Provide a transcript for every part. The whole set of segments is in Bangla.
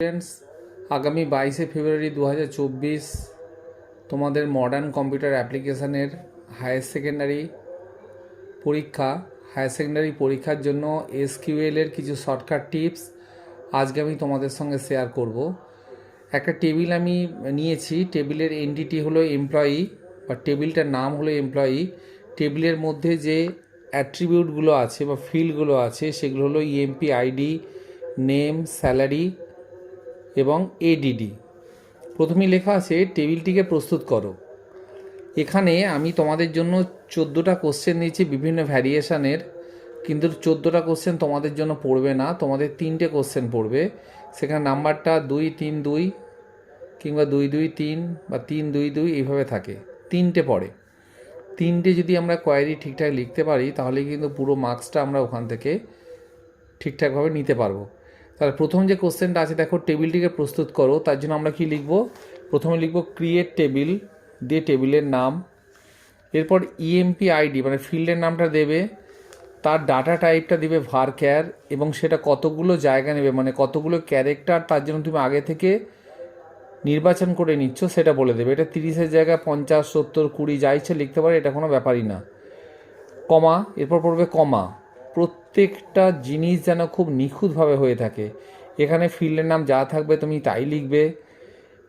স্টুডেন্টস আগামী বাইশে ফেব্রুয়ারি দু হাজার চব্বিশ তোমাদের মডার্ন কম্পিউটার অ্যাপ্লিকেশানের হায়ার সেকেন্ডারি পরীক্ষা। হায়ার সেকেন্ডারি পরীক্ষার জন্য এসকিউএল এর কিছু শর্টকাট টিপস আজকে আমি তোমাদের সঙ্গে শেয়ার করব। একটা টেবিল আমি নিয়েছি টেবিলের এনটিটি হলো এমপ্লয়ি বা টেবিলটার নাম হলো এমপ্লয়ি টেবিলের মধ্যে যে অ্যাট্রিবিউটগুলো আছে বা ফিল্ডগুলো আছে, সেগুলো হলো ইএমপি আইডি নেম স্যালারি এবং এডিডি প্রথমেই লেখা আছে, টেবিলটিকে প্রস্তুত করো। এখানে আমি তোমাদের জন্য চোদ্দোটা কোশ্চেন দিয়েছি বিভিন্ন ভ্যারিয়েশনের কিন্তু চোদ্দোটা কোশ্চেন তোমাদের জন্য পড়বে না, তোমাদের তিনটে কোশ্চেন পড়বে। সেখানে নাম্বারটা দুই, তিন, দুই কিংবা দুই দুই, তিন বা তিন, দুই দুই এইভাবে থাকে। তিনটে পড়ে। তিনটে যদি আমরা কোয়ারি ঠিকঠাক লিখতে পারি, তাহলে কিন্তু পুরো মার্কসটা আমরা ওখান থেকে ঠিকঠাকভাবে নিতে পারব। তাহলে প্রথম যে কোশ্চেনটা আছে, দেখো টেবিলটিকে প্রস্তুত করো, তার জন্য আমরা কি লিখব? প্রথমে লিখব ক্রিয়েট টেবিল দিয়ে টেবিলের নাম, এরপর ইএমপি আইডি মানে ফিল্ডের নামটা দেবে, তার ডাটা টাইপটা দিবে ভার ক্যার এবং সেটা কতগুলো জায়গা নেবে মানে কতগুলো ক্যারেক্টার তার জন্য তুমি আগে থেকে নির্বাচন করে নিচ্ছ, সেটা বলে দেবে। এটা তিরিশের জায়গায় পঞ্চাশ, সত্তর, কুড়ি, যা ইচ্ছে লিখতে পারে, এটা কোনো ব্যাপারই না। কমা, এরপর পড়বে কমা। প্রত্যেকটা জিনিস যেন খুব নিখুঁতভাবে হয়ে থাকে। এখানে ফিল্ডের নাম যা থাকবে তুমি তাই লিখবে।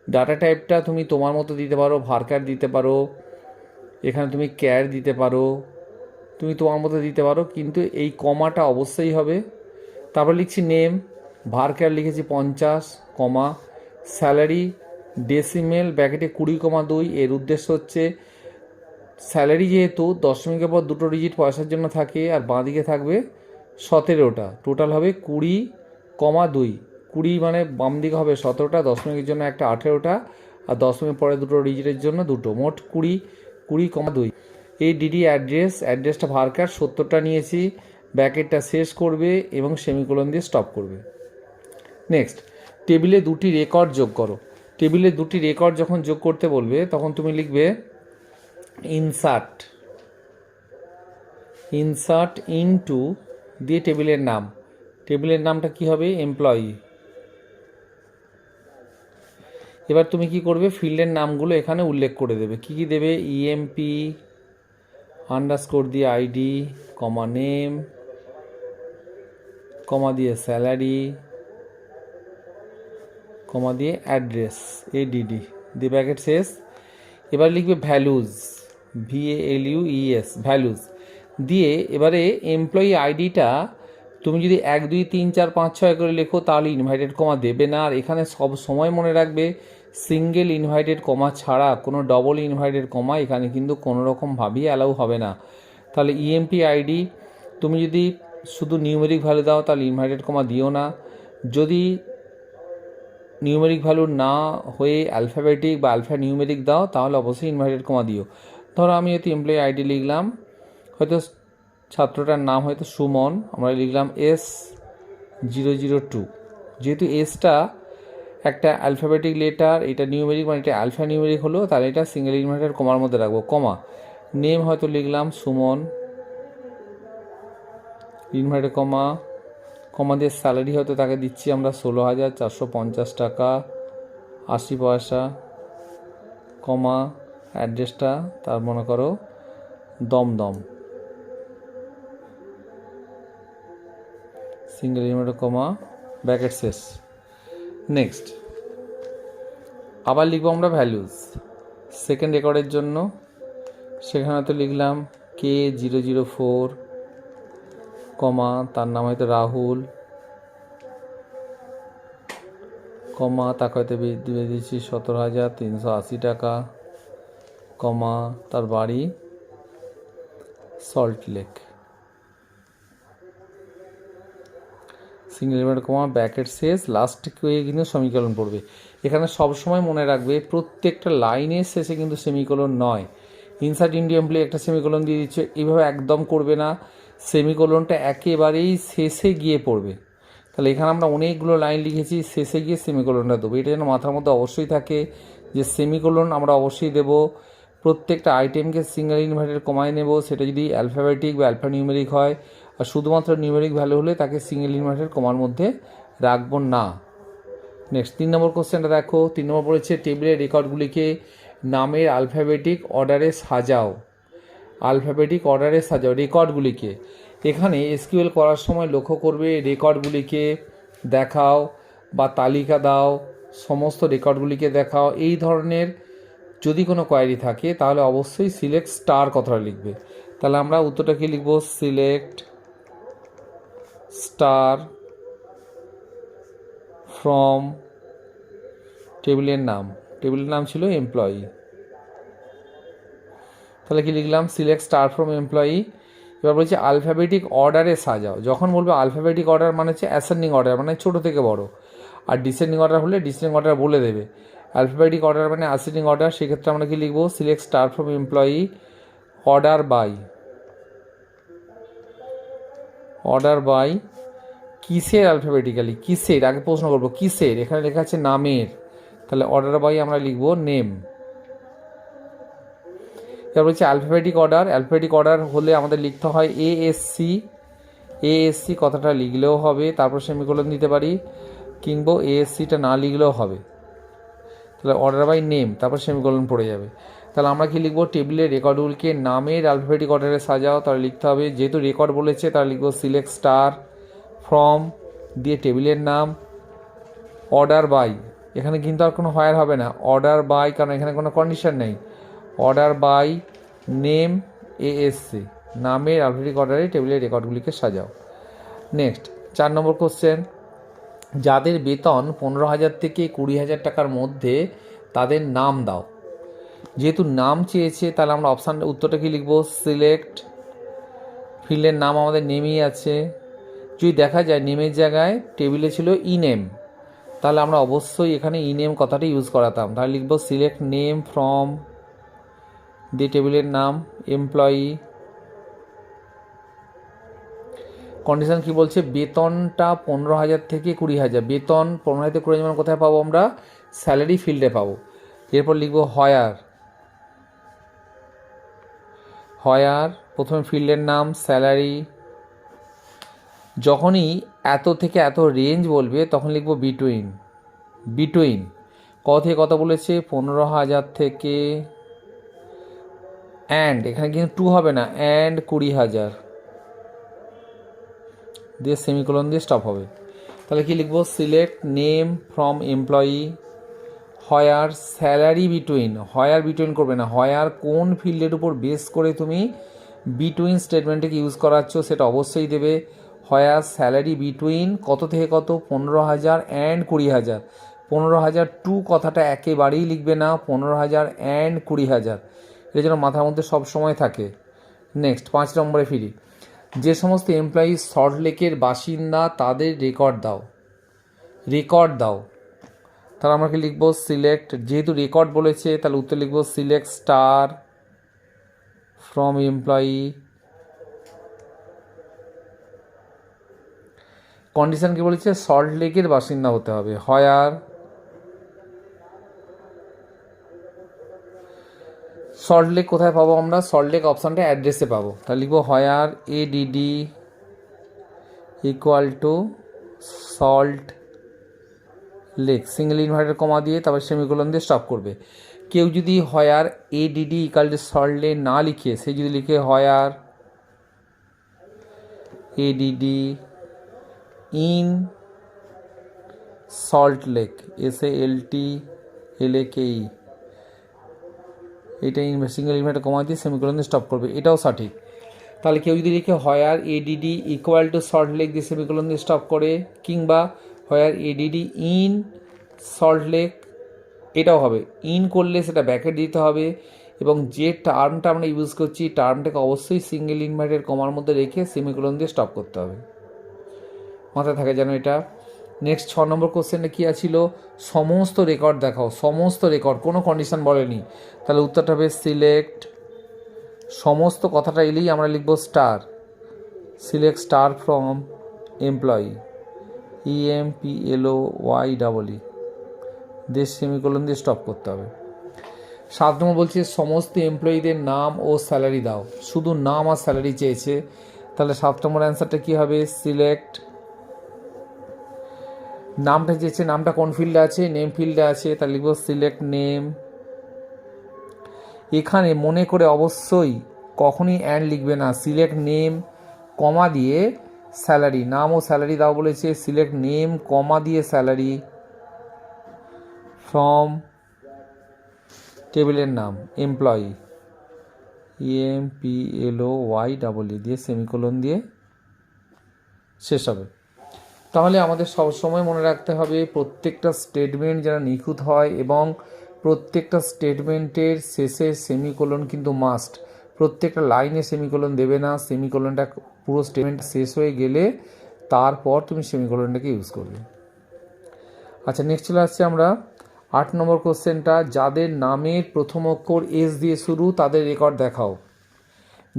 ডাটা টাইপটা তুমি তোমার মতো দিতে পারো ভারকার দিতে পারো, এখানে তুমি ক্যার দিতে পারো, তুমি তোমার মতো দিতে পারো, কিন্তু এই কমাটা অবশ্যই হবে। তারপর লিখছি নেম ভারকার লিখেছি পঞ্চাশ, কমা। স্যালারি ডেসিমেল ব্যাকেটে কুড়ি, কমা দুই, এর উদ্দেশ্য হচ্ছে স্যালারি যেহেতু, দশমিকের পর দুটো ডিজিট পয়সার জন্য থাকে আর বাঁ দিকে থাকবে সতেরোটা। টোটাল হবে কুড়ি, কমা দুই। কুড়ি মানে বাম দিকে হবে সতেরোটা, দশমিকের জন্য একটা আঠেরোটা আর দশমিক পরে দুটো ডিজিটের জন্য দুটো। মোট কুড়ি কুড়ি কমা দুই। এই ডিডি অ্যাড্রেস অ্যাড্রেসটা ভারকার সত্তরটা নিয়েছি ব্যাকেটটা শেষ করবে এবং সেমিকোলন দিয়ে স্টপ করবে। নেক্সট টেবিলে দুটি রেকর্ড যোগ করো। টেবিলে দুটি রেকর্ড যখন যোগ করতে বলবে, তখন তুমি লিখবে ইনসার্ট ইনসার্ট ইনটু দিয়ে টেবিলের নাম। টেবিলের নামটা কি হবে? এমপ্লয়ি এবার তুমি কি করবে? ফিল্ডের নামগুলো এখানে উল্লেখ করে দেবে। কি কি দেবে? E ইএমপি আন্ডারস্কোর দিয়ে আইডি কমা নেম কমা দিয়ে স্যালারি কমা দিয়ে অ্যাড্রেস এডিডি দিয়ে ব্যাকেট শেষ। এবার লিখবে values V L U values দিয়ে এবারে এমপ্লয়ি আইডিটা তুমি যদি এক, দুই, তিন, চার, পাঁচ, ছয় করে লেখো, তাহলে ইনভাইটেড কমা দেবে না। আর এখানে সব সময় মনে রাখবে সিঙ্গেল ইনভাইটেড কমা ছাড়া কোনো ডবল ইনভাইটেড কমা এখানে কিন্তু কোনো রকমভাবেই অ্যালাউ হবে না। তাহলে E ইএমপি আইডি তুমি যদি শুধু নিউমেরিক ভ্যালু দাও, তাহলে ইনভাইটেড কমা দিও না। যদি নিউমেরিক ভ্যালু না হয়ে অ্যালফাবেটিক বা আলফা নিউমেরিক দাও, তাহলে অবশ্যই ইনভাইটেড কমা দিও। ধরো আমি হয়তো এমপ্লয়ি আইডি লিখলাম, হয়তো ছাত্রটার নাম হয়তো সুমন, আমরা লিখলাম এস জিরো জিরো টু যেহেতু এসটা একটা অ্যালফাবেটিক লেটার এটা নিউমেরিক মানে এটা অ্যালফা নিউমেরিক হলো, তাহলে এটা সিঙ্গেল ইনভার্টার কমার মধ্যে রাখব কমা নেম হয়তো লিখলাম সুমন ইনভার্টার কমা কমা দিয়ে স্যালারি হয়তো তাকে দিচ্ছি আমরা ষোলো হাজার চারশো পঞ্চাশ টাকা, আশি পয়সা কমা অ্যাড্রেসটা, তার মনে করো, Dumdum. Single inverted comma bracket শেষ। নেক্সট আবার লিখব আমরা ভ্যালুজ সেকেন্ড রেকর্ডের জন্য, সেখানে তো লিখলাম K zero zero four comma তার নাম হয়তো রাহুল কমা তাকে হয়তো দিয়েছি সতেরো হাজার তিনশো আশি টাকা। কমা, তার বাড়ি salt lake. Single inverter comma bracket শেষ, লাস্ট কিন্তু সেমিকোলন পড়বে। এখানে সবসময় মনে রাখবে, প্রত্যেকটা লাইনের শেষে কিন্তু সেমিকোলন নয়। ইনসার্ট ইন্ডিয়া এমপ্লয়ি একটা সেমিকোলন দিয়ে দিচ্ছে এইভাবে একদম করবে না। সেমিকোলনটা একেবারেই শেষে গিয়ে পড়বে। তাহলে এখানে আমরা অনেকগুলো লাইন লিখেছি, শেষে গিয়ে সেমিকোলনটা দেবো। এটা যেন মাথার মধ্যে অবশ্যই থাকে যে সেমিকোলন আমরা অবশ্যই দেবো। প্রত্যেকটা আইটেমকে সিঙ্গেল ইনভার্টেড কমায় নেব। সেটা যদি অ্যালফাবেটিক বা অ্যালফা নিউমেরিক হয়, আর শুধুমাত্র নিউমেরিক ভ্যালু হলে তাকে সিঙ্গেল ইনভার্টেড কমার মধ্যে রাখব না। নেক্সট তিন নম্বর কোশ্চেনটা দেখো। তিন নম্বর বলেছে টেবিলের রেকর্ডগুলিকে নামের আলফাবেটিক অর্ডারে সাজাও। আলফাবেটিক অর্ডারে সাজাও রেকর্ডগুলিকে এখানে এসকিউএল করার সময় লক্ষ্য করবে রেকর্ডগুলিকে দেখাও বা তালিকা দাও, সমস্ত রেকর্ডগুলিকে দেখাও। এই ধরনের যদি কোনো কোয়ারি থাকে, তাহলে অবশ্যই সিলেক্ট স্টার কথাটা লিখবে। তাহলে আমরা উত্তরটা কি লিখব? সিলেক্ট স্টার ফ্রম টেবিলের নাম। টেবিলের নাম ছিল এমপ্লয়ি তাহলে কি লিখলাম? সিলেক্ট স্টার ফ্রম এমপ্লয়ি এবার বলছে আলফাবেটিক অর্ডারে সাজাও। যখন বলবে আলফাবেটিক অর্ডার মানে হচ্ছে অ্যাসেন্ডিং অর্ডার মানে ছোটো থেকে বড়। আর ডিসেন্ডিং অর্ডার হলে ডিসেন্ডিং অর্ডার বলে দেবে। অ্যালফাবেটিক অর্ডার মানে অ্যাসেন্ডিং অর্ডার সেক্ষেত্রে আমরা কি লিখব? Select star from employee order by order by কিসের অ্যালফাবেটিক্যালি কিসের? আগে প্রশ্ন করব, কিসের? এখানে লেখা আছে নামের। তাহলে অর্ডার বাই আমরা লিখব নেম এবার বলছি অ্যালফাবেটিক অর্ডার অ্যালফাবেটিক অর্ডার হলে আমাদের লিখতে হয় এএসসি এএসসি কথাটা লিখলেও হবে, তারপর সেমিকোলন দিতে পারি, কিংবা এ এএসসিটা না লিখলেও হবে। তাহলে অর্ডার বাই নেম তারপর সেমিকোলন পড়ে যাবে। তাহলে আমরা কি লিখব? টেবিলের রেকর্ডগুলিকে নামের অ্যালফাবেটিক অর্ডারে সাজাও, তাহলে লিখতে হবে, যেহেতু রেকর্ড বলেছে, তাহলে লিখব সিলেক্ট স্টার ফ্রম দিয়ে টেবিলের নাম অর্ডার বাই এখানে কিন্তু আর কোনো হায়ার হবে না। অর্ডার বাই কারণ এখানে কোনো কন্ডিশন নেই। অর্ডার বাই নেম এএসসি নামের অ্যালফাবেটিক অর্ডারে টেবিলের রেকর্ডগুলিকে সাজাও। নেক্সট চার নম্বর কোশ্চেন যাদের বেতন পনেরো হাজার থেকে কুড়ি হাজার টাকার মধ্যে, তাদের নাম দাও। যেহেতু নাম চেয়েছে, তাহলে আমরা অপশান উত্তরটা কি লিখব? সিলেক্ট ফিল্ডের নাম আমাদের নেমেই আছে। যদি দেখা যায় নেমের জায়গায় টেবিলে ছিল ই নেম তাহলে আমরা অবশ্যই এখানে ই নেম কথাটা ইউজ করাতাম। তাহলে লিখব সিলেক্ট নেম ফ্রম দিয়ে টেবিলের নাম এমপ্লয়ি কন্ডিশন কি বলছে? বেতনটা পনেরো হাজার থেকে কুড়ি হাজার। বেতন পনেরো হাজার থেকে কুড়ি হাজার মানে কোথায় পাবো আমরা? স্যালারি ফিল্ডে পাবো। এরপর লিখব হয়ার হয়ার প্রথমে ফিল্ডের নাম স্যালারি যখনই এত থেকে এত রেঞ্জ বলবে, তখন লিখব বিটুইন বিটুইন কত থেকে কত বলেছে? পনেরো হাজার থেকে। অ্যান্ড এখানে কিন্তু টু হবে না। অ্যান্ড কুড়ি হাজার। দিয়ে সেমিকোলন দিয়ে স্টপ হবে। তাহলে কি লিখব? Select name from employee where salary between where between করবে না। হয়ার কোন ফিল্ডের উপর বেস করে তুমি বিটুইন স্টেটমেন্টকে ইউজ করাচ্ছ সেটা অবশ্যই দেবে। হয়ার স্যালারি বিটুইন কত থেকে কত? পনেরো হাজার অ্যান্ড কুড়ি হাজার। পনেরো হাজার টু কথাটা একেবারেই লিখবে না। পনেরো হাজার অ্যান্ড কুড়ি হাজার। এটা যেন মাথার মধ্যে সব সময় থাকে। নেক্সট পাঁচ নম্বরে ফিরি। যে সমস্ত এমপ্লয়ি সল্ট লেকের বাসিন্দা, তাদের রেকর্ড দাও। রেকর্ড দাও। তাহলে আমাকে লিখব? সিলেক্ট যেহেতু রেকর্ড বলেছে, তাহলে উত্তর লিখব select star from employee condition কি বলেছে? সল্ট লেকের বাসিন্দা হতে হবে। হয়ার সল্ট লেক কোথায় পাবো আমরা? সল্ট লেক অপশানটা অ্যাড্রেসে পাবো। তাহলে লিখব where ADD equal to salt lake single inverter comma দিয়ে তারপর সেমিকোলন দিয়ে স্টপ করবে। কেউ যদি where ADD equal to salt lake না লিখে, সে যদি লিখে where ADD in salt lake S A L T L A K E এটা সিঙ্গেল ইনভার্টার কমা দিয়ে সেমিকোলন দিয়ে স্টপ করবে। এটাও সঠিক। তাহলে কেউ যদি লিখে where ADD equal to salt lake দিয়ে সেমিকোলন দিয়ে স্টপ করে, কিংবা where ADD in salt lake এটাও হবে। ইন করলে সেটা ব্যাকেট দিতে হবে এবং যে টার্মটা আমরা ইউজ করছি টার্মটাকে অবশ্যই সিঙ্গেল ইনভার্টের কমার মধ্যে রেখে সেমিকোলন দিয়ে স্টপ করতে হবে। মাথায় থাকে যেন এটা। নেক্সট ছ নম্বর কোশ্চেনটা কী আছিল? সমস্ত রেকর্ড দেখাও, সমস্ত রেকর্ড কোনো কন্ডিশন বলেনি। তাহলে উত্তরটা হবে সিলেক্ট সমস্ত কথাটা এলেই আমরা লিখব star select star from employee E M P L O Y double E দেশ সেমিকোলন দিয়ে স্টপ করতে হবে। সাত নম্বর বলছে, সমস্ত এমপ্লয়ীদের নাম ও স্যালারি দাও। শুধু নাম আর স্যালারি চেয়েছে। তাহলে সাত নম্বর অ্যান্সারটা কী হবে? সিলেক্ট নামটা চেয়েছে, নামটা কোন ফিল্ডে আছে? নেম ফিল্ডে আছে, তাহলে লিখব সিলেক্ট নেম এখানে মনে করে অবশ্যই কখনই অ্যান্ড লিখবে না সিলেক্ট নেম কমা দিয়ে স্যালারি নাম ও স্যালারি দাও বলেছে সিলেক্ট নেম কমা দিয়ে স্যালারি ফ্রম টেবিলের নাম employee M P L O Y double E দিয়ে সেমিকোলন দিয়ে শেষ হবে। তাহলে আমাদের সবসময় মনে রাখতে হবে, প্রত্যেকটা স্টেটমেন্ট যেন নিখুঁত হয় এবং প্রত্যেকটা স্টেটমেন্টের শেষে সেমিকোলন কিন্তু মাস্ট প্রত্যেকটা লাইনে সেমিকোলন দেবে না সেমিকোলনটা পুরো স্টেটমেন্ট শেষ হয়ে গেলে তারপর তুমি সেমিকোলনটাকে ইউজ করবে। আচ্ছা নেক্সট চলে আসছে আমরা। আট নম্বর কোশ্চেনটা যাদের নামের প্রথম অক্ষর এস দিয়ে শুরু, তাদের রেকর্ড দেখাও।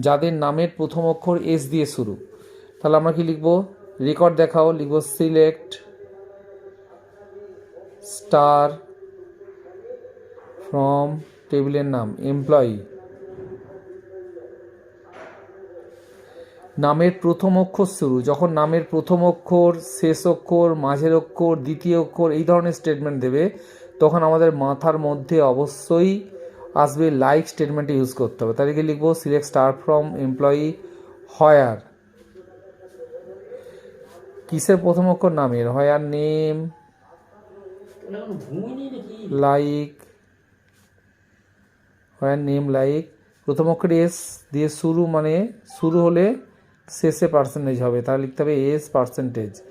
যাদের নামের প্রথম অক্ষর এস দিয়ে শুরু, তাহলে আমরা কি লিখব? রেকর্ড দেখাও, লিখব সিলেক্ট স্টার ফ্রম টেবিলের নাম, এমপ্লয়ি। নামের প্রথম অক্ষর শুরু, যখন নামের প্রথম অক্ষর, শেষ অক্ষর, মাঝের অক্ষর, দ্বিতীয় অক্ষর, এই ধরনের স্টেটমেন্ট দেবে, তখন আমাদের মাথার মধ্যে অবশ্যই আসবে লাইক স্টেটমেন্টে ইউজ করতে হবে। তাদেরকে লিখব? Select star from employee where কিসের প্রথম অক্ষর? নামের হয় আর name. Like. Where name like. প্রথম অক্ষর এস দিয়ে শুরু মানে শুরু হলে শেষে পার্সেন্টেজ হবে। তাহলে লিখতে হবে এস পার্সেন্টেজ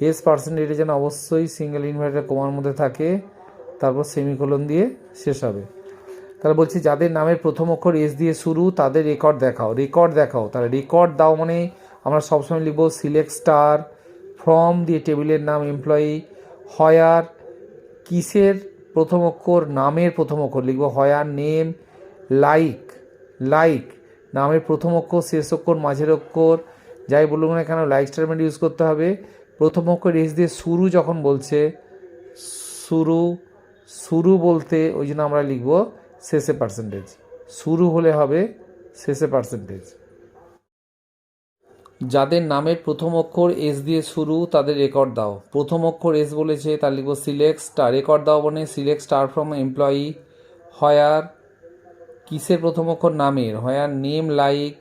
এস পার্সেন্টেজ যেন অবশ্যই সিঙ্গেল ইনভার্টার কমার মধ্যে থাকে তারপর সেমিকোলন দিয়ে শেষ হবে। তাহলে বলছি যাদের নামের প্রথম অক্ষর এস দিয়ে শুরু তাদের রেকর্ড দেখাও। রেকর্ড দেখাও। তাহলে রেকর্ড দাও মানে আমরা সবসময় লিখব সিলেক্ট স্টার ফ্রম দিয়ে টেবিলের নাম এমপ্লয়ি হয়ার কিসের প্রথম অক্ষর, নামের প্রথম অক্ষর লিখব হয়ার নেম লাইক লাইক নামের প্রথম অক্ষর, শেষ অক্ষর, মাঝের অক্ষর, যাই বলুন না কেন লাইক স্টেটমেন্ট ইউজ করতে হবে। প্রথম অক্ষর এস দিয়ে শুরু যখন বলছে, শুরু শুরু বলতে ওই জন্য আমরা লিখব শেষে পার্সেন্টেজ শুরু হলে হবে শেষে পার্সেন্টেজ যাদের নামের প্রথম অক্ষর এস দিয়ে শুরু, তাদের রেকর্ড দাও। প্রথম অক্ষর এস বলেছে, তার লিখব সিলেক্ট স্টার রেকর্ড দাও মানে select star from employee where কিসের প্রথম অক্ষর? নামের। Where name like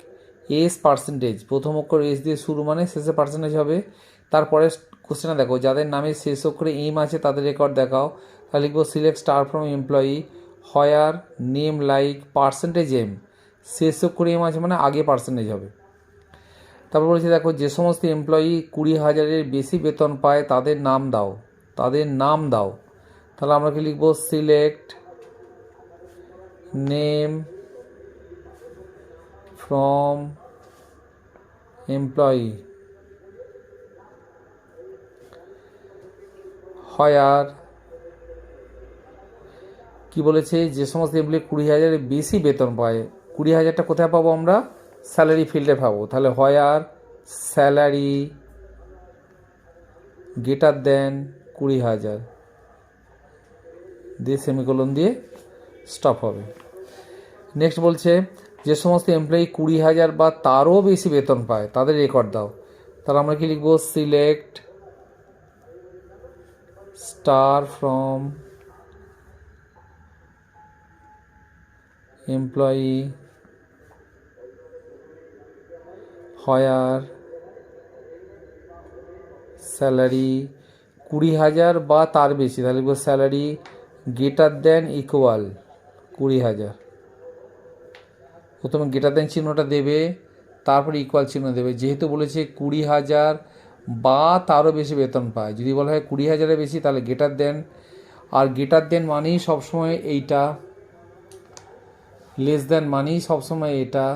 S percentage প্রথম অক্ষর এস দিয়ে শুরু মানে শেষে পার্সেন্টেজ হবে। তারপরে কোশ্চেনটা দেখো, যাদের নামে শেষ অক্ষরে এম আছে, তাদের রেকর্ড দেখাও। তাহলে লিখব select star from employee where name like percentage M শেষ অক্ষরে এম আছে মানে আগে পার্সেন্টেজ হবে। তারপর বলছি, দেখো, যে সমস্ত এমপ্লয়ি কুড়ি হাজারের বেশি বেতন পায়, তাদের নাম দাও। তাদের নাম দাও। তাহলে আমরা কি লিখব? Select name from employee where কি বলেছে? যে সমস্ত এমপ্লয়ি কুড়ি হাজারের বেশি বেতন পায়। কুড়ি হাজারটা কোথায় পাবো আমরা? স্যালারি ফিল্ডে পাবো তাহলে হয়ার স্যালারি গেটার দেন কুড়ি হাজার। দিয়ে সেমিকোলন দিয়ে স্টপ হবে। নেক্সট বলছে, যে সমস্ত এমপ্লয়ি কুড়ি হাজার বা তারও বেশি বেতন পায়, তাদের রেকর্ড দাও। তাহলে আমরা কি লিখব? Select star from employee where salary কুড়ি হাজার বা তার বেশি, তাহলে স্যালারি গেটার দেন ইকুয়াল কুড়ি হাজার। প্রথমে গেটার দেন চিহ্নটা দেবে, তারপরে ইকুয়াল চিহ্ন দেবে। যেহেতু বলেছে কুড়ি হাজার বা তারও বেশি বেতন পায়, যদি বলা হয় কুড়ি হাজারের বেশি, তাহলে গেটার দেন আর গেটার দেন মানেই সবসময় এইটা লেস দেন মানেই সবসময় এটা।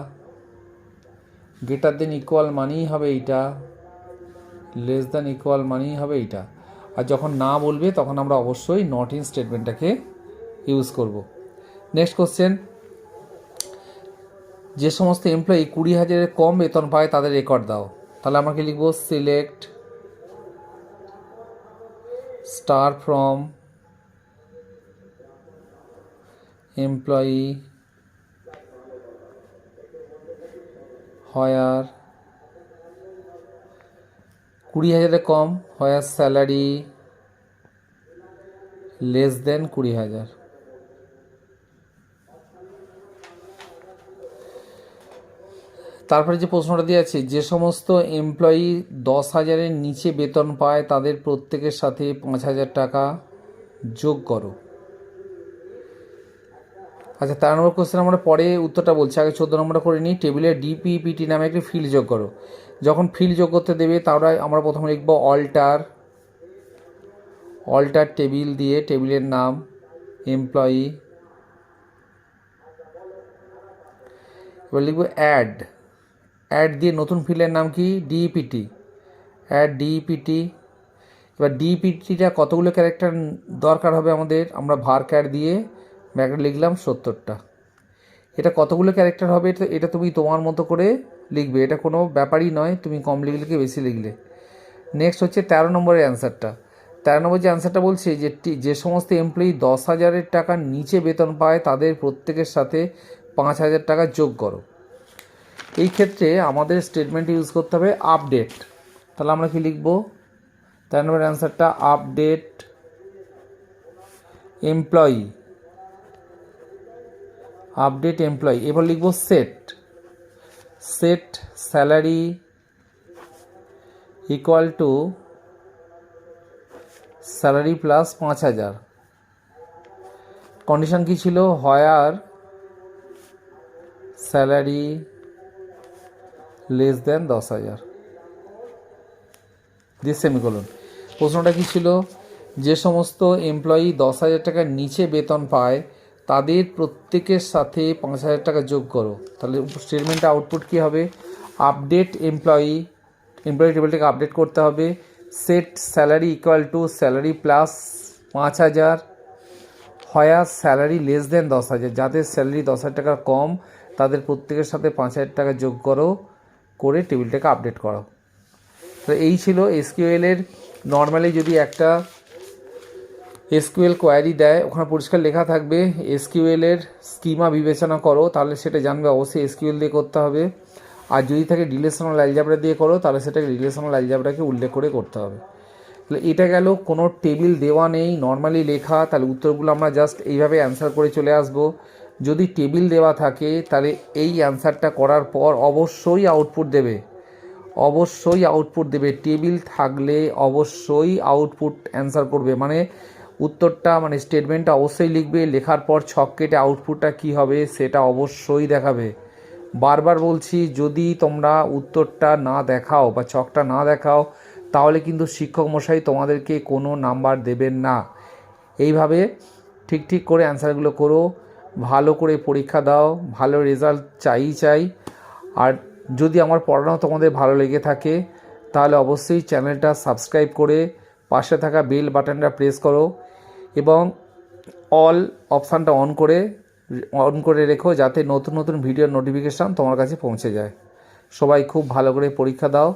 গেটার দেন ইকুয়াল মানেই হবে এইটা লেস দেন ইকুয়াল মানেই হবে এইটা। আর যখন না বলবে, তখন আমরা অবশ্যই নট ইন স্টেটমেন্টটাকে ইউজ করব। নেক্সট কোশ্চেন যে সমস্ত এমপ্লয়ি কুড়ি হাজারের কম বেতন পায়, তাদের রেকর্ড দাও। তাহলে আমাকে লিখব select star from employee where কুড়ি হাজারের কম হয়ার স্যালারি লেস দেন কুড়ি হাজার। তারপরে যে প্রশ্নটা দিয়ে আছে যে সমস্ত এমপ্লয়ি দশ হাজারের নিচে বেতন পায়, তাদের প্রত্যেকের সাথে পাঁচ হাজার টাকা যোগ করো। আচ্ছা তেরো নম্বর কোশ্চেন আমরা পরে উত্তরটা বলছি। আগে চোদ্দ নম্বরটা করে নিই। টেবিলে ডিপিপিটি নামে একটি ফিল্ড যোগ করো। যখন ফিল্ড যোগ করতে দেবে, তাহলে আমরা প্রথমে লিখব অল্টার অল্টার টেবিল দিয়ে টেবিলের নাম এমপ্লয়ি এবার লিখব অ্যাড অ্যাড দিয়ে নতুন ফিল্ডের নাম কি? ডিপিটি অ্যাড ডিইপিটি এবার ডিপিটিটা কতগুলো ক্যারেক্টার দরকার হবে আমাদের? আমরা ভার ক্যার দিয়ে ব্যাকে লিখলাম সত্তরটা। এটা কতগুলো ক্যারেক্টার হবে এটা এটা তুমি তোমার মতো করে লিখবে। এটা কোনো ব্যাপারই নয়, তুমি কম লিখলে কি বেশি লিখলে। নেক্সট হচ্ছে তেরো নম্বরের অ্যান্সারটা তেরো নম্বর যে অ্যান্সারটা বলছে, যে যে সমস্ত এমপ্লয়ি দশ হাজারের টাকার নিচে বেতন পায়, তাদের প্রত্যেকের সাথে পাঁচ হাজার টাকা যোগ করো। এই ক্ষেত্রে আমাদের স্টেটমেন্ট ইউজ করতে হবে আপডেট তাহলে আমরা কি লিখব? তেরো নম্বর অ্যান্সারটা আপডেট এমপ্লয়ি আপডেট এমপ্লয়ি, এবার লিখব set. Set salary equal to salary plus পাঁচ হাজার। কন্ডিশন কী ছিল? হয়ার স্যালারি লেস দেন দশ হাজার। দিয়ে সেমিকোলন প্রশ্নটা কী ছিল? যে সমস্ত এমপ্লয়ি দশ হাজার টাকার নিচে বেতন পায় তাদের প্রত্যেকের সাথে পাঁচ হাজার টাকা যোগ করো। তাহলে স্টেটমেন্টটা আউটপুট কী হবে? আপডেট এমপ্লয়ি এমপ্লয়ি টেবিলটাকে আপডেট করতে হবে। Set salary equal to salary plus পাঁচ হাজার। হয়া স্যালারি লেস দেন দশ হাজার। যাদের স্যালারি দশ হাজার টাকা কম, তাদের প্রত্যেকের সাথে পাঁচ হাজার টাকা যোগ করো, করে টেবিলটাকে আপডেট করো তো এই ছিল এসকিউএলের নর্মালি যদি একটা এসকিউএল কোয়ারি দেয়, ওখানে পরিষ্কার লেখা থাকবে এসকিউএলের স্কিমা বিবেচনা করো, তাহলে সেটা জানবে, অবশ্যই এসকিউএল দিয়ে করতে হবে। আর যদি থাকে রিলেশনাল অ্যালজাবরা দিয়ে করো, তাহলে সেটাকে রিলেশনাল অ্যালজাবরাকে উল্লেখ করে করতে হবে। তাহলে এটা গেল, কোনো টেবিল দেওয়া নেই নর্মালি লেখা, তাহলে উত্তরগুলো আমরা জাস্ট এইভাবে অ্যান্সার করে চলে আসব। যদি টেবিল দেওয়া থাকে, তাহলে এই অ্যান্সারটা করার পর অবশ্যই আউটপুট দেবে। অবশ্যই আউটপুট দেবে। টেবিল থাকলে অবশ্যই আউটপুট অ্যান্সার করবে। মানে উত্তরটা মানে স্টেটমেন্টটা অবশ্যই লিখবে, লেখার পর ছক কেটে আউটপুটটা কী হবে সেটা অবশ্যই দেখাবে। বারবার বলছি, যদি তোমরা উত্তরটা না দেখাও বা ছকটা না দেখাও, তাহলে কিন্তু শিক্ষক মশাই তোমাদেরকে কোনো নাম্বার দেবেন না। এইভাবে ঠিক ঠিক করে অ্যান্সারগুলো করো, ভালো করে পরীক্ষা দাও, ভালো রেজাল্ট চাই চাই। আর যদি আমার পড়ানো তোমাদের ভালো লেগে থাকে, তাহলে অবশ্যই চ্যানেলটা সাবস্ক্রাইব করে পাশে থাকা বেল বাটনটা প্রেস করো। এবং অল অপশানটা অন করে অন করে রেখো যাতে নতুন নতুন ভিডিওর নোটিফিকেশান তোমার কাছে পৌঁছে যায়। সবাই খুব ভালো করে পরীক্ষা দাও।